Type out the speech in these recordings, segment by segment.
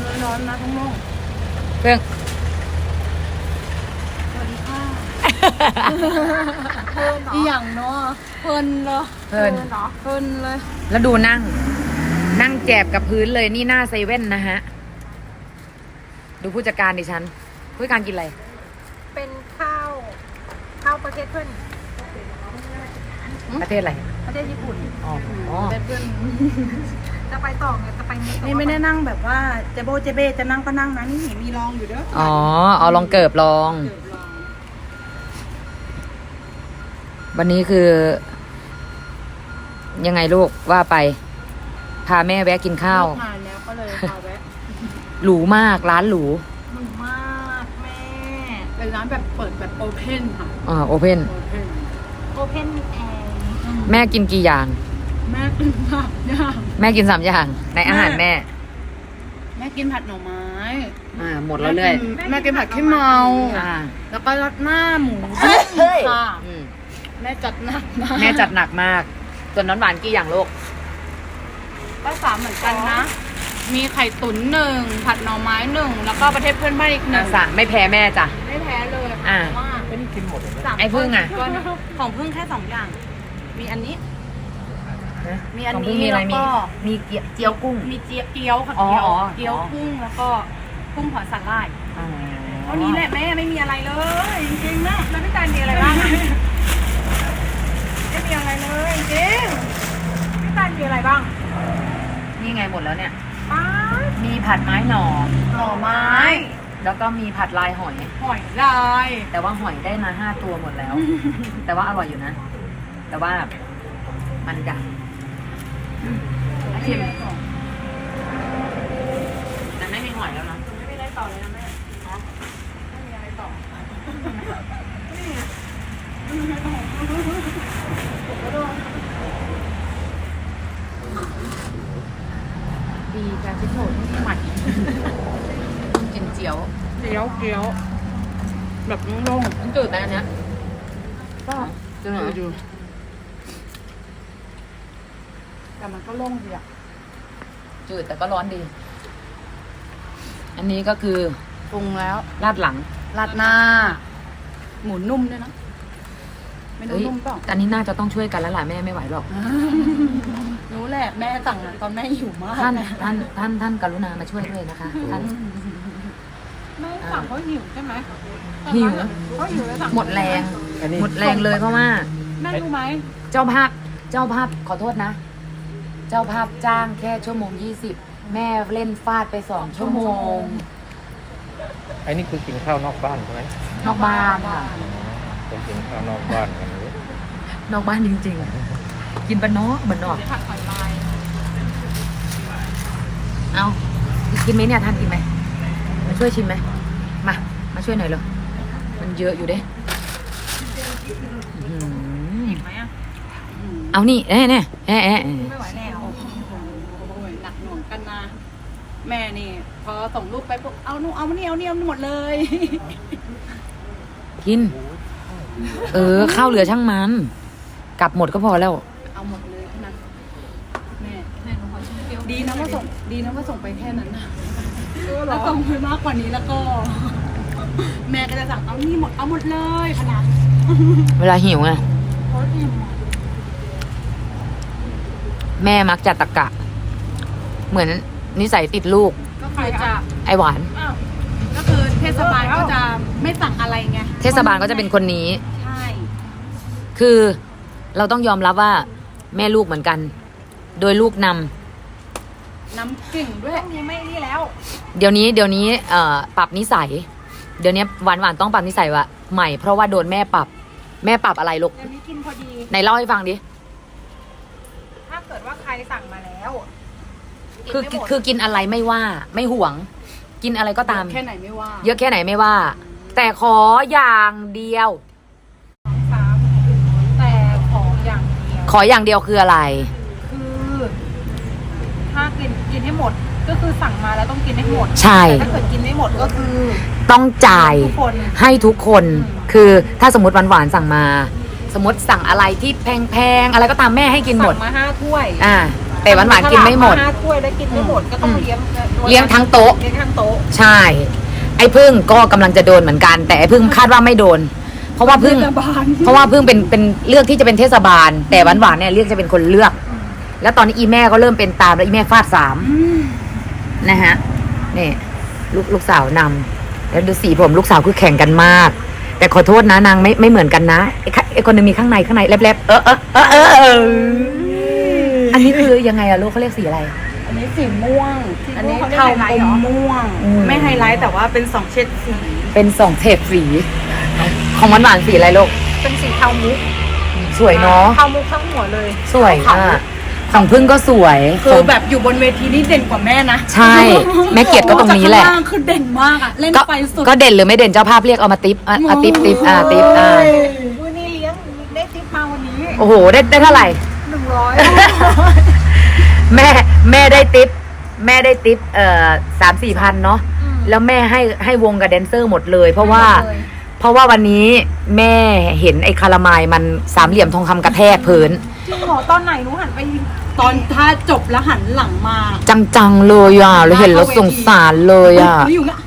ดน้ำร้อนๆนะทั้งโมงเรื่องสวัสดีค่ะอีหยังเนาะเพลินเหรอเพลินเนาะเพลินเลย แล้วดูนั่ง นั่งแจบกับพื้นเลยนี่หน้าเซเว่นนะฮะ ดูผู้จัดการดิฉัน ผู้จัดการกินอะไร เป็นข้าวข้าวประเทศเพื่อนประเทศอะไรประเทศญี่ปุ่น อ๋อ เป็นเพื่อน จะไปต่อไงจะไปนี่ไม่ได้นั่งแบบว่าเจโบเจเบจะนั่งก็นั่งนะนี่มีรองอยู่เด้ออ๋อ เอาลองเกิบลอง เกือบรองวันนี้คือ ยังไงลูกว่าไป พาแม่แวะกินข้าว เลิกงานแล้วก็เลยพาแวะหรูมากร้านหรูหนุมากแม่ เป็นร้านแบบเปิดแบบโอเพนค่ะอ่าโอเพนโอเพนโอเพนแอร์ แม่กินกี่อย่าง แม่กินผัดย่างแม่กินสามอย่างในอาหารแม่ แม่กินผัดหน่อไม้อ่า หมดแล้วเรื่อยแม่กินผัดขี้เมา อ่าแล้วก็รัดหน้าหมูค่ะอืมแม่จัดหนักมากแม่จัดหนักมาก ส่วนน้อนหวานกี่อย่างลูกก็สามเหมือนกันนะ มีไข่ตุ๋นหนึ่งผัดหน่อไม้หนึ่งแล้วก็ประเทศเพื่อนบ้านอีกหนึ่งสามไม่แพ้แม่จ้ะ ไม่แพ้เลยอ่า ว่าสามไอ้พึ่งอะก้นของพึ่งแค่สองอย่าง มีอันนี้ มีอันของพึ่งนี้มีอะไรแล้วมีก็ มีเกี๊ยวเจียวกุ้ง มีเจียเกี๊ยวค่ะอ๋อเกี๊ยวอ๋อ เกี๊ยวอ๋อกุ้งแล้วก็กุ้งเผาสาหร่ายอ๋อเท่านี้แหละแม่ไม่มีอะไรเลยจริงๆนะแล้วพี่การมีอะไรบ้างอะไม่มีอะไรเลยจริงพี่การมีอะไรบ้างนี่ไงหมดแล้วเนี่ย ป้าดมีผัดไม้หน่อ หน่อไม้ แล้วก็มีผัดลายหอย หอยลายแต่ว่าหอยได้มาห้าตัวหมดแล้ว แต่ว่าอร่อยอยู่นะ แต่ว่ามันจะ ชิมมันไม่มีหอยแล้วนะไม่มีอะไรต่อเลยนะแม่ไม่มีอะไรต่อดีการพิโถที่หมัดกินเจียวเกี๊ยวเกี๊ยว แบบโล่งมันจืดนะอันเนี้ยๆก็จืดเหรอดู แต่มันก็โล่งดีอะจืดแต่ก็ร้อนดี อันนี้ก็คือปรุงแล้วลาดหลังราดหน้า หมูนุ่มด้วยนะไม่รู้เอ้ยนุ่มเปล่าอันนี้น่าจะต้องช่วยกันแล้วล่ะแม่ไม่ไหวหรอก รู้แหละแม่สั่งอะตอนแม่หิวมากท่านท่านท่านท่านกรุณามาช่วยด้วยนะคะท่านแม่สั่งเพราะหิวใช่ไหมหิวเพราะหิวแล้วสั่งหมดแรงหมดแรงเลยเพราะว่าแม่รู้ไหมเจ้าภาพเจ้าภาพขอโทษนะ เจ้าภาพจ้างแค่ชั่วโมงยี่สิบแม่เล่นฟาดไปสองชั่วโมง ไอ้นี่คือกินข้าวนอกบ้านใช่ไหมนอกบ้านค่ะ เป็นกินข้าวนอกบ้านกันนี้นอกบ้านจริงๆ กินบ้านนอกบ้านนอก ผัดหอยลายเอากินไหมเนี่ยท่านกินไหมมาช่วยชิมไหมมามาช่วยหน่อยเลยมันเยอะอยู่เด้อื้อหือไหมอะเอานี่เอ๊ะเนี่ยเอ๊ะเอ๊ะเอ๊ะไม่ไหวแล้วโอ้โหหนักหน่วงกันนะ แม่นี่ พอส่งรูปไปปุ๊บเอาหนูเอามานี่เอานี่เอาหมดเลย กิน เออ ข้าวเหลือช่างมัน กลับหมดก็พอแล้ว เอาหมดเลยเท่านั้นแม่ดีนะว่าส่งดีนะว่าส่งไปแค่นั้นนะถ้าส่งไปมากกว่านี้แล้วก็ แม่ก็จะสั่งเอานี่หมดเอาหมดเลยขนาดเวลาหิวไงโอ้ยอิ่มอะแม่มักจะตะกะ เหมือน นิสัยติดลูก ก็คือจะไอหวานอ้าวก็คือเทศบาลก็จะไม่สั่งอะไรไงเทศบาลก็จะเป็นคนนี้ ใช่คือเราต้องยอมรับว่าแม่ลูกเหมือนกัน โดยลูกนำน้ำกลิ่งด้วยยังไม่นี่แล้ว เดี๋ยวนี้เดี๋ยวนี้เอ่อปรับนิสัย เดี๋ยวนี้หวานหวานๆต้องปรับนิสัยว่าใหม่เพราะว่าโดนแม่ปรับ แม่ปรับอะไรลูกเดี๋ยวนี้กินพอดี ไหนเล่าให้ฟังดิถ้าเกิดว่าใครสั่งมาแล้ว คือคือกินอะไรไม่ว่าไม่ห่วง กินอะไรก็ตาม แค่ไหนไม่ว่าเยอะแค่ไหนไม่ว่า แต่ขออย่างเดียว สามแต่ของอย่างเดียว ขออย่างเดียวคืออะไร คือถ้ากินกินให้หมดก็คือสั่งมาแล้วต้องกินให้หมดใช่ แต่ถ้าเกิดกินไม่หมดก็คือต้องจ่าย ทุกคน ให้ทุกคนคือถ้าสมมติหวานหวานๆสั่งมา สมมติสั่งอะไรที่แพงๆอะไรก็ตามแม่ให้กินหมด สั่งมาห้าถ้วย อ่า แต่หวานหวานๆกินไม่หมดห้าถ้วยแล้วกินไม่หมดก็ต้องเลี้ยงเลี้ยงทั้งโต๊ะ เลี้ยงทั้งโต๊ะใช่ ไอ้พึ่งก็กำลังจะโดนเหมือนกัน แต่ไอ้พึ่งคาดว่าไม่โดน เพราะว่าพึ่งเทศบาลเพราะว่าพึ่งเป็นเป็นเลือกที่จะเป็นเทศบาล แต่หวานหวานๆเนี่ยเลือกจะเป็นคนเลือก แล้วตอนนี้อีแม่ก็เริ่มเป็นตามแล้วอีแม่ฟาดสามนะฮะนี่ลูกลูกสาวนำแล้วดูสีผมลูกสาวคือแข่งกันมาก แต่ขอโทษนะนางไม่ไม่เหมือนกันนะไอ้ข้าไอ้คนหนึงมีข้างในข้างในแลบๆเออเออเออเออเอออั นนี้คือยังไงอะลูกเขาเรียกสีอะไร อันนี้สีม่วง อันนี้เขาเรียกเทาไฮไลท์อเหรอมม่วง อืม ไม่ไฮไลท์แต่ว่าเป็นสองเฉดสี เป็นสองเทปสี ของหวานหวานๆสีอะไรลูก เป็นสีเทามุกสวยเนาะ เทามุกทั้งหัวเลยสวยอะของพึ่งก็สวยคือแบบอยู่บนเวทีนี่เด่นกว่าแม่นะใช่ แม่เกลียดก็ตรงนี้แหละ จากข้างล่างคือเด่นมากอะเล่นก็ไปสุด ก็เด่นหรือไม่เด่นเจ้าภาพเรียกเอามาติปอะอะติปติปอะติปอะวันนี้เลี้ยงได้ทิปมาวันนี้ โอ้โหได้ได้เท่าไหร่หนึ่ง ร้อยแม่แม่ได้ติปแม่ได้ติปเอ่อสามสี่พันเนาะแล้วแม่ให้ให้วงกับแดนเซอร์หมดเลย เพราะว่า เพราะว่าวันนี้แม่เห็นไอ้คารามายมันสามเหลี่ยมทองคำกระแทกพื้น จริงเหรอตอนไหนหนูหันไปยิงตอนถ้าจบแล้วหันหลังมาจังๆเลยอะเราเห็นแล้วสงสารเลยอะแล้วอยู่เงี้ย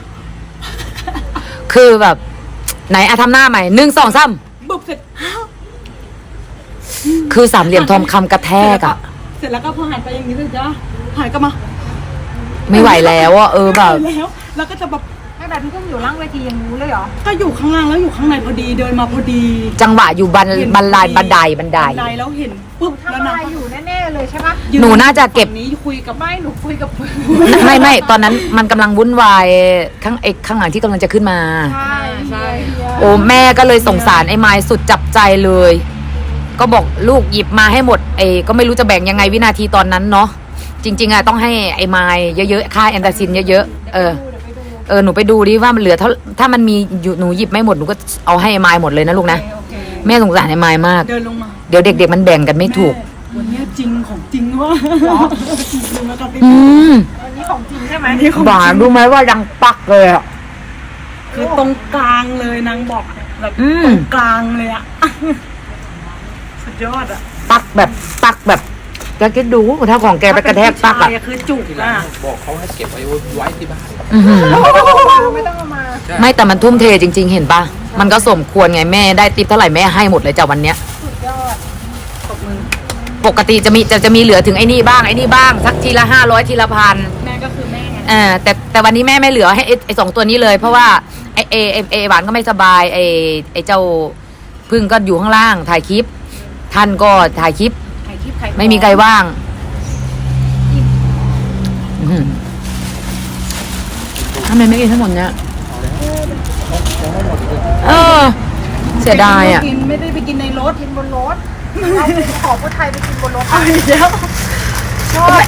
คือแบบ ไหนอะทำหน้าใหม่หนึ่งสองสามบึบเสร็จ คือสามเหลี่ยมทองคำกระแทกอะ เสร็จแล้วก็พอหันไปอย่างนี้เลยจ้ะหันกลับมาไม่ไหวแล้วอะเออแบบ แล้ว แล้วก็จะแบบตั้งแต่พี่เพิ่งอยู่ล่างเวทียังรู้เลยเหรอ ก็อยู่ข้างล่างแล้วอยู่ข้างในพอดีเดินมาพอดีจังหวะอยู่บันเห็บันลายบันไดบันได บันไดแล้วเห็นปุ๊บแล้วทำอะนางไรก็อยู่แน่ๆเลยใช่ปะยืหนูน่าจะเก็บฝั่งนี้คุยกับไม่หนูคุยกับเพื่อนไม่ไม่ตอนนั้นมันกำลังวุ่นวายข้างไอ้ข้างหลังที่กำลังจะขึ้นมา ใช่ใช่ โอ้แม่ก็เลยสงสารไอ้ไม้สุดจับใจเลย ก็บอกลูกหยิบมาให้หมดเอก็ไม่รู้จะแบ่งยังไงวินาทีตอนนั้นเนาะจริง ๆอะต้องให้ไอ้ไม้เยอะๆค่าแอนตาซินเยอะๆเออเออหนูไปดูดิว่ามันเหลือเท่าถ้ามันมีอยู่หนูหยิบไม่หมดหนูก็เอาให้ไอ้ไม้หมดเลยนะลูกนะโอเคแม่สงสารไอ้ไม้มาก เดินลงมาเดี๋ยวเด็ก ๆ มันแบ่งกันไม่ถูกแม่วันเนี้ยจริงของจริงว่ะดูแล้วก็ไปอืมวันนี้ของจริงใช่ไหมอันนี้ของหวานจริงรู้ไหมว่าดังปักเลยอะ คือตรงกลางเลยนางบอกแบบอืม ตรงกลางเลยอะสุด ยอดอะปักแบบปักแบบแกคิดดูถ้าของแกไปกระแทกปักอะถ้าเป็นผู้ชายคือจุกที่ร้าอะนบอกเขาให้เก็บไว้ไว้ที่บ้านอื้อหือไม่ต้องเอามา ใช่ไม่แต่มันทุ่มเทจริง ๆ เห็นปะมันก็สมควรไงแม่ได้ติปเท่าไหร่แม่ให้หมดเลยจากวันเนี้ย สุดยอดปกติจะมีจะจะมีเหลือถึงไอ้นี่บ้างไอ้นี่บ้างสักทีละห้าร้อยทีละพันแม่ก็คือแม่ไงเออแต่แต่วันนี้แม่ไม่เหลือให้ไอ้ไอ้สองตัวนี้เลย เพราะว่าไอเอเอเอหวานก็ไม่สบายไอไอเจ้าพึ่งก็อยู่ข้างล่างถ่ายคลิป ท่านก็ถ่ายคลิปไข่ทิพย์ไข่ไม่มีใครว่างอื้อหือทำไมไม่กินทั้งหมดเนี้ยเออ เสียดายอะ กินไม่ได้ไปกินในรถกินบนรถเอาของผู้ไทยไปกินบนรถเอาอีกแล้วชอบ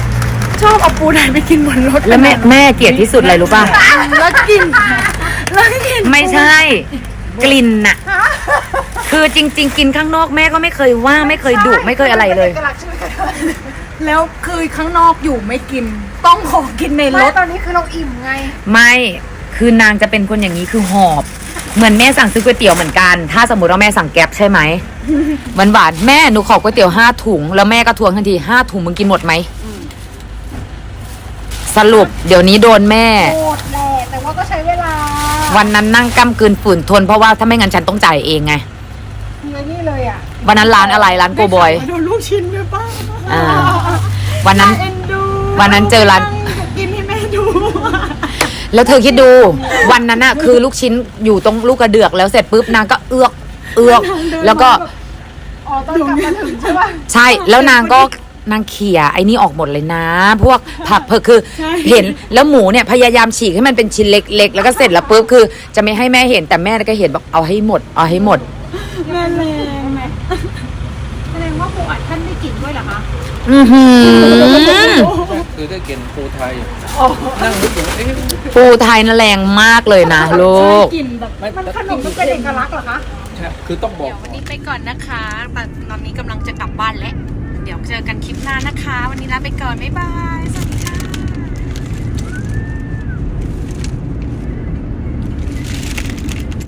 ชอบเอาปูไทยไปกินบนรถแล้วแม่แม่เกลียดที่สุดอะไรรู้ป่ะ แล้วกินแล้วกิน ไม่ใช่ กลิ่นน่ะ คือจริง ๆ กินข้างนอกแม่ก็ไม่เคยว่าไม่เคยดุไม่เคยอะไรเลยกลักษณ์ใช่ไหมแล้วคือข้างนอกอยู่ไม่กิน ต้องขอกินในรไม่ถ ตอนนี้คือเราอิ่มไง ไม่คือนางจะเป็นคนอย่างนี้คือหอบ เหมือนแม่สั่งซื้อก๋วยเตี๋ยวเหมือนกัน ถ้าสมมติว่าแม่สั่งแก๊ปใช่ไหมหวานหวานๆแม่หนูขอก๋วยเตี๋ยวห้าถุง แล้วแม่ก็ทวงทันทีห้าถุงมึงกินหมดไหมสรุปเดี๋ยวนี้โดนแม่โคตรแหละแต่ว่าก็ใช้เวลา วันนั้นนั่งก้ำกืนฝืนทนเพราะว่าถ้าไม่งั้นฉันต้องจ่ายเองไงเงินนี่เลยอะวันนั้นร้านอะไรร้านโกบอยโดนลูกชิ้นด้วยป้าอ่าวันนั้นเอ็นดูวันนั้นเจอร้านกินให้แม่ดูแล้วเธอคิดดูวันนั้นน่ะ คือลูกชิ้นอยู่ตรงลูกกระเดือกแล้วเสร็จปุ๊บนางก็เอือกเอือก แล้วก็ อ๋อตอนกลับมาถึงใช่ป่ะใช่แล้วนางก็ นางเขี่ยไอ้นี่ออกหมดเลยนะ พวกผักเผือกคือใช่เห็นแล้วหมูเนี่ยพยายามฉีกให้มันเป็นชิ้นเล็ก ๆ แล้วก็เสร็จแล้วปุ๊บคือ จะไม่ให้แม่เห็นแต่แม่ก็เห็นบอกเอาให้หมด เอาให้หมดแม่แรงไหมแสดงว่าปูอัดท่านได้กลิ่นด้วยเหรอคะอือหือคือได้กินปูไทยนั่งนึกอยู่เอ๊ะปูไทยน่ะแรงมากเลยนะลูกกินแบบไม่มันขนมมันเป็นเอกลักษณ์เหรอคะใช่คือต้องบอกเดี๋ยววันนี้ไปก่อนนะคะแต่ตอนนี้กำลังจะกลับบ้านแล้ว เดี๋ยวเจอกันคลิปหน้านะคะ วันนี้ลาไปก่อน บ๊ายบาย สวัสดีค่ะ